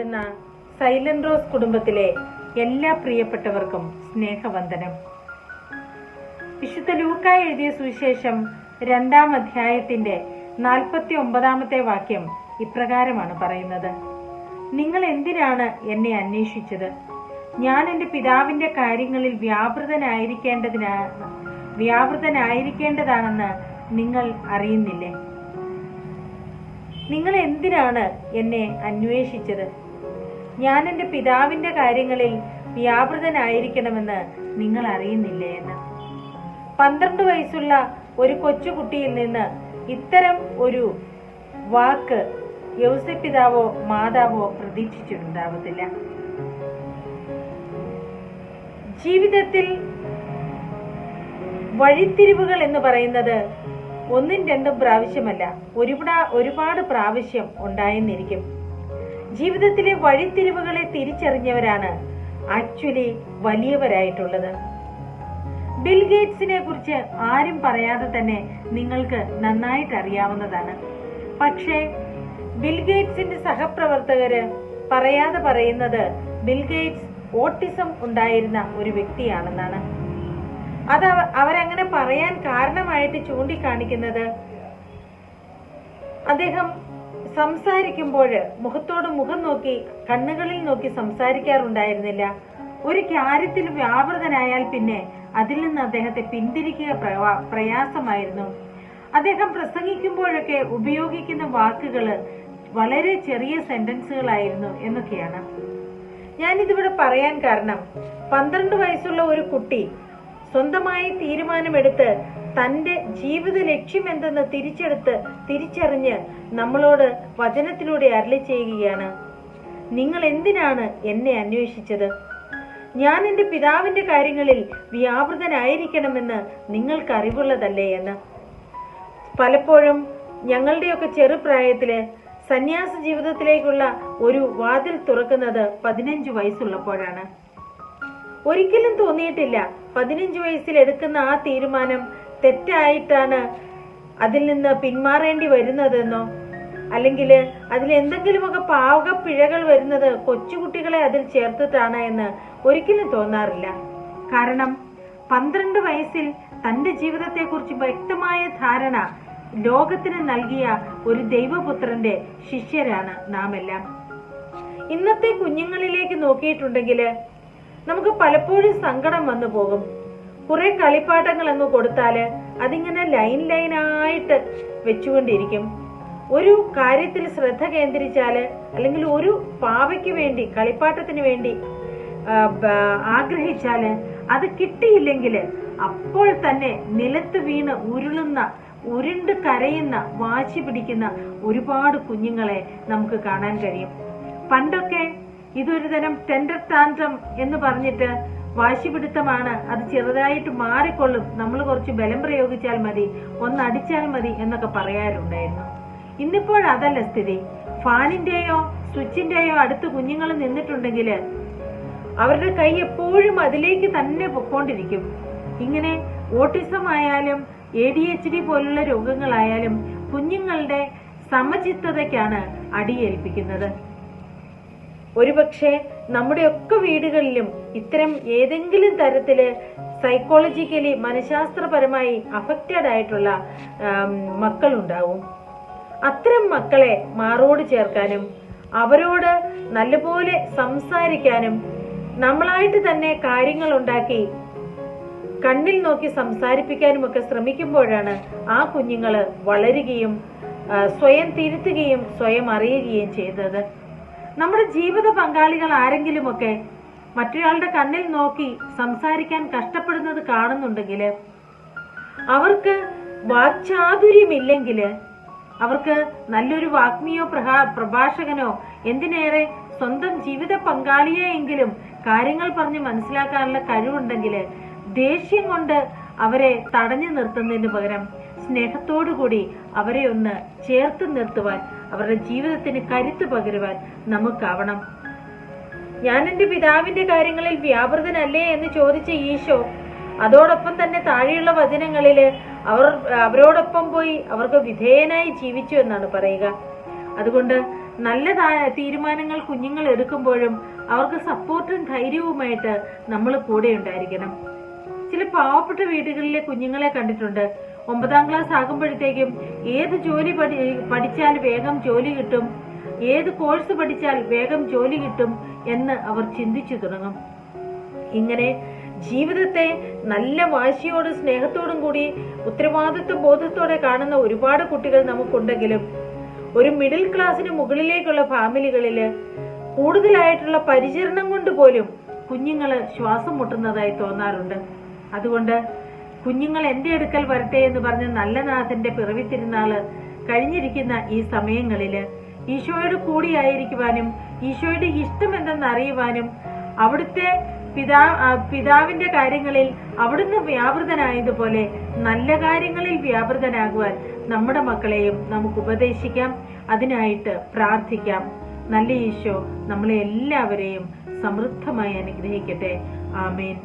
സ്നേഹിക്കപ്പെടുന്ന silent rose കുടുംബത്തിലെ എല്ലാ പ്രിയപ്പെട്ടവർക്കും സ്നേഹവന്ദനം. വിശുദ്ധ ലൂക്ക എഴുതിയ സുവിശേഷം രണ്ടാം അധ്യായത്തിന്റെ നാൽപ്പത്തി ഒമ്പതാമത്തെ വാക്യം ഇപ്രകാരമാണ് പറയുന്നത്. നിങ്ങൾ എന്തിനാണ് എന്നെ അന്വേഷിച്ചത്? ഞാൻ എന്റെ പിതാവിന്റെ കാര്യങ്ങളിൽ വ്യാപൃതനായിരിക്കേണ്ടതിനാ വ്യാപൃതനായിരിക്കേണ്ടതാണെന്ന് നിങ്ങൾ അറിയുന്നില്ലേ? നിങ്ങൾ എന്തിനാണ് എന്നെ അന്വേഷിച്ചത്? ഞാൻ എന്റെ പിതാവിന്റെ കാര്യങ്ങളിൽ വ്യാപൃതനായിരിക്കണമെന്ന് നിങ്ങൾ അറിയുന്നില്ലേ എന്ന്. പന്ത്രണ്ട് വയസ്സുള്ള ഒരു കൊച്ചുകുട്ടിയിൽ നിന്ന് ഇത്തരം ഒരു വാക്ക് യൗസപിതാവോ മാതാവോ പ്രതീക്ഷിച്ചിട്ടുണ്ടാവത്തില്ല. ജീവിതത്തിൽ വഴിത്തിരിവുകൾ എന്ന് പറയുന്നത് ഒന്നും രണ്ടും പ്രാവശ്യമല്ല. ഒരുപാട് ഒരുപാട് പ്രാവശ്യം ഉണ്ടായെന്നിരിക്കും. ജീവിതത്തിലെ വഴിത്തിരിവുകളെ തിരിച്ചറിഞ്ഞവരാണ് ആക്ച്വലി വലിയവരായിട്ടുള്ളത്. ബിൽ ഗേറ്റ്സിനെ കുറിച്ച് ആരും പറയാതെ തന്നെ നിങ്ങൾക്ക് നന്നായിട്ട് അറിയാവുന്നതാണ്. പക്ഷേ ബിൽ ഗേറ്റ്സിന്റെ സഹപ്രവർത്തകര് പറയാതെ പറയുന്നത് ബിൽ ഗേറ്റ്സ് ഓട്ടിസം ഉണ്ടായിരുന്ന ഒരു വ്യക്തിയാണെന്നാണ്. അത് അവ- അവരങ്ങനെ പറയാൻ കാരണമായിട്ട് ചൂണ്ടിക്കാണിക്കുന്നത് അദ്ദേഹം സംസാരിക്കുമ്പോൾ മുഖത്തോട് മുഖം നോക്കി കണ്ണുകളിൽ നോക്കി സംസാരിക്കാറുണ്ടായിരുന്നില്ല. ഒരു കാര്യത്തിൽ വ്യാപൃതനായാൽ പിന്നെ അതിൽ നിന്ന് അദ്ദേഹത്തെ പിന്തിരിക്കുക പ്രയാസമായിരുന്നു. അദ്ദേഹം പ്രസംഗിക്കുമ്പോഴൊക്കെ ഉപയോഗിക്കുന്ന വാക്കുകൾ വളരെ ചെറിയ സെന്റൻസുകളായിരുന്നു എന്നൊക്കെയാണ്. ഞാൻ ഇതിവിടെ പറയാൻ കാരണം പന്ത്രണ്ട് വയസ്സുള്ള ഒരു കുട്ടി സ്വന്തമായി തീരുമാനമെടുത്ത് തന്റെ ജീവിത ലക്ഷ്യം എന്തെന്ന് തിരിച്ചെടുത്ത് തിരിച്ചറിഞ്ഞ് നമ്മളോട് വചനത്തിലൂടെ അരളി ചെയ്യുകയാണ്. നിങ്ങൾ എന്തിനാണ് എന്നെ അന്വേഷിച്ചത്? ഞാൻ എന്റെ പിതാവിന്റെ കാര്യങ്ങളിൽ വ്യാപൃതനായിരിക്കണമെന്ന് നിങ്ങൾക്ക് അറിവുള്ളതല്ലേ എന്ന്. പലപ്പോഴും ഞങ്ങളുടെയൊക്കെ ചെറുപ്രായത്തിൽ സന്യാസ ജീവിതത്തിലേക്കുള്ള ഒരു വാതിൽ തുറക്കുന്നത് പതിനഞ്ച് വയസ്സുള്ളപ്പോഴാണ്. ഒരിക്കലും തോന്നിയിട്ടില്ല പതിനഞ്ച് വയസ്സിൽ എടുക്കുന്ന ആ തീരുമാനം തെറ്റായിട്ടാണ് അതിൽ നിന്ന് പിന്മാറേണ്ടി വരുന്നതെന്നോ? അല്ലെങ്കിൽ അതിൽ എന്തെങ്കിലുമൊക്കെ പിഴകൾ വരുന്നത് കൊച്ചുകുട്ടികളെ അതിൽ ചേർത്തിട്ടാണ് എന്ന് ഒരിക്കലും തോന്നാറില്ല. കാരണം പന്ത്രണ്ട് വയസ്സിൽ തന്റെ ജീവിതത്തെക്കുറിച്ച് വ്യക്തമായ ധാരണ ലോകത്തിന് നൽകിയ ഒരു ദൈവപുത്രന്റെ ശിഷ്യരാണ് നാം എല്ലാം ഇന്നത്തെ കുഞ്ഞുങ്ങളിലേക്ക് നോക്കിയിട്ടുണ്ടെങ്കിൽ നമുക്ക് പലപ്പോഴും സങ്കടം വന്നു പോകും. കുറെ കളിപ്പാട്ടങ്ങൾ അങ്ങ് കൊടുത്താൽ അതിങ്ങനെ ലൈൻ ലൈനായിട്ട് വെച്ചുകൊണ്ടിരിക്കും. ഒരു കാര്യത്തിൽ ശ്രദ്ധ കേന്ദ്രിച്ചാൽ അല്ലെങ്കിൽ ഒരു പാവയ്ക്ക് വേണ്ടി കളിപ്പാട്ടത്തിന് വേണ്ടി ആഗ്രഹിച്ചാൽ അത് കിട്ടിയില്ലെങ്കിൽ അപ്പോൾ തന്നെ നിലത്ത് വീണ് ഉരുളുന്ന ഉരുണ്ട് കരയുന്ന വാശി പിടിക്കുന്ന ഒരുപാട് കുഞ്ഞുങ്ങളെ നമുക്ക് കാണാൻ കഴിയും. പണ്ടൊക്കെ ഇതൊരു തരം ടെൻഡർ ടാൻട്രം എന്ന് പറഞ്ഞിട്ട് വാശിപിടുത്തമാണ്. അത് ചെറുതായിട്ട് മാറിക്കൊള്ളും. നമ്മൾ കുറച്ച് ബലം പ്രയോഗിച്ചാൽ മതി. ഒന്നടിച്ചാൽ മതി എന്നൊക്കെ പറയാറുണ്ടായിരുന്നു. ഇന്നിപ്പോൾ അതല്ല സ്ഥിതി. ഫാനിന്റെയോ സ്വിച്ചിന്റെയോ അടുത്ത് കുഞ്ഞുങ്ങൾ നിന്നിട്ടുണ്ടെങ്കിൽ അവരുടെ കൈ എപ്പോഴും അതിലേക്ക് തന്നെ പൊക്കോണ്ടിരിക്കും ഇങ്ങനെ ഓട്ടിസം ആയാലും എ ഡി എച്ച് ഡി പോലുള്ള രോഗങ്ങളായാലും കുഞ്ഞുങ്ങളുടെ സമചിത്തതയ്ക്കാണ് അടിയേൽപ്പിക്കുന്നത്. ഒരുപക്ഷെ നമ്മുടെയൊക്കെ വീടുകളിലും ഇത്തരം ഏതെങ്കിലും തരത്തിൽ സൈക്കോളജിക്കലി മനഃശാസ്ത്രപരമായി അഫക്റ്റഡ് ആയിട്ടുള്ള മക്കളുണ്ടാവും. അത്തരം മക്കളെ മാറോട് ചേർക്കാനും അവരോട് നല്ലപോലെ സംസാരിക്കാനും നമ്മളായിട്ട് തന്നെ കാര്യങ്ങൾ ഉണ്ടാക്കി കണ്ണിൽ നോക്കി സംസാരിപ്പിക്കാനും ഒക്കെ ശ്രമിക്കുമ്പോഴാണ് ആ കുഞ്ഞുങ്ങൾ വളരുകയും സ്വയം തിരുത്തുകയും സ്വയം അറിയുകയും ചെയ്തത്. നമ്മുടെ ജീവിത പങ്കാളികൾ ആരെങ്കിലുമൊക്കെ മറ്റൊരാളുടെ കണ്ണിൽ നോക്കി സംസാരിക്കാൻ കഷ്ടപ്പെടുന്നത് കാണുന്നുണ്ടെങ്കിൽ അവർക്ക് വാക്ചാതുര്യമില്ലെങ്കിൽ അവർക്ക് നല്ലൊരു വാഗ്മിയോ പ്രഹാ പ്രഭാഷകനോ എന്തിനേറെ സ്വന്തം ജീവിത പങ്കാളിയെയെങ്കിലും കാര്യങ്ങൾ പറഞ്ഞ് മനസ്സിലാക്കാനുള്ള കഴിവുണ്ടെങ്കിൽ ദേഷ്യം കൊണ്ട് അവരെ തടഞ്ഞു നിർത്തുന്നതിന് പകരം സ്നേഹത്തോടുകൂടി അവരെ ഒന്ന് ചേർത്ത് നിർത്തുവാൻ അവരുടെ ജീവിതത്തിന് കരുത്ത് പകരുവാൻ നമുക്കാവണം. ഞാൻ എന്റെ പിതാവിന്റെ കാര്യങ്ങളിൽ വ്യാപൃതനല്ലേ എന്ന് ചോദിച്ച ഈശോ അതോടൊപ്പം തന്നെ താഴെയുള്ള വചനങ്ങളിൽ അവർ അവരോടൊപ്പം പോയി അവർക്ക് വിധേയനായി ജീവിച്ചു എന്നാണ് പറയുക. അതുകൊണ്ട് നല്ല തീരുമാനങ്ങൾ കുഞ്ഞുങ്ങൾ എടുക്കുമ്പോഴും അവർക്ക് സപ്പോർട്ടും ധൈര്യവുമായിട്ട് നമ്മൾ കൂടെ ഉണ്ടായിരിക്കണം. ചില പാവപ്പെട്ട വീടുകളിലെ കുഞ്ഞുങ്ങളെ കണ്ടിട്ടുണ്ട്. ഒമ്പതാം ക്ലാസ് ആകുമ്പോഴത്തേക്കും ഏത് ജോലി പഠി പഠിച്ചാൽ വേഗം ജോലി കിട്ടും? ഏത് കോഴ്സ് പഠിച്ചാൽ വേഗം ജോലി കിട്ടും? എന്ന് അവർ ചിന്തിച്ചു തുടങ്ങും. ഇങ്ങനെ ജീവിതത്തെ നല്ല വാശിയോടും സ്നേഹത്തോടും കൂടി ഉത്തരവാദിത്വ ബോധത്തോടെ കാണുന്ന ഒരുപാട് കുട്ടികൾ നമുക്കുണ്ടെങ്കിലും ഒരു മിഡിൽ ക്ലാസ്സിന് മുകളിലേക്കുള്ള ഫാമിലികളിൽ കൂടുതലായിട്ടുള്ള പരിചരണം കൊണ്ട് പോലും കുഞ്ഞുങ്ങൾ ശ്വാസം മുട്ടുന്നതായി തോന്നാറുണ്ട്. അതുകൊണ്ട് കുഞ്ഞുങ്ങൾ എന്റെ അടുക്കൽ വരട്ടെ എന്ന് പറഞ്ഞ് നല്ല പിറവി തിരുനാൾ കഴിഞ്ഞിരിക്കുന്ന ഈ സമയങ്ങളിൽ ഈശോയുടെ കൂടിയായിരിക്കുവാനും ഈശോയുടെ ഇഷ്ടം എന്തെന്ന് അറിയുവാനും അവിടുത്തെ പിതാ പിതാവിന്റെ കാര്യങ്ങളിൽ അവിടുന്ന് വ്യാപൃതനായതുപോലെ നല്ല കാര്യങ്ങളിൽ വ്യാപൃതനാകുവാൻ നമ്മുടെ മക്കളെയും നമുക്ക് ഉപദേശിക്കാം. അതിനായിട്ട് പ്രാർത്ഥിക്കാം. നല്ല ഈശോ നമ്മളെ എല്ലാവരെയും സമൃദ്ധമായി അനുഗ്രഹിക്കട്ടെ. ആമേൻ.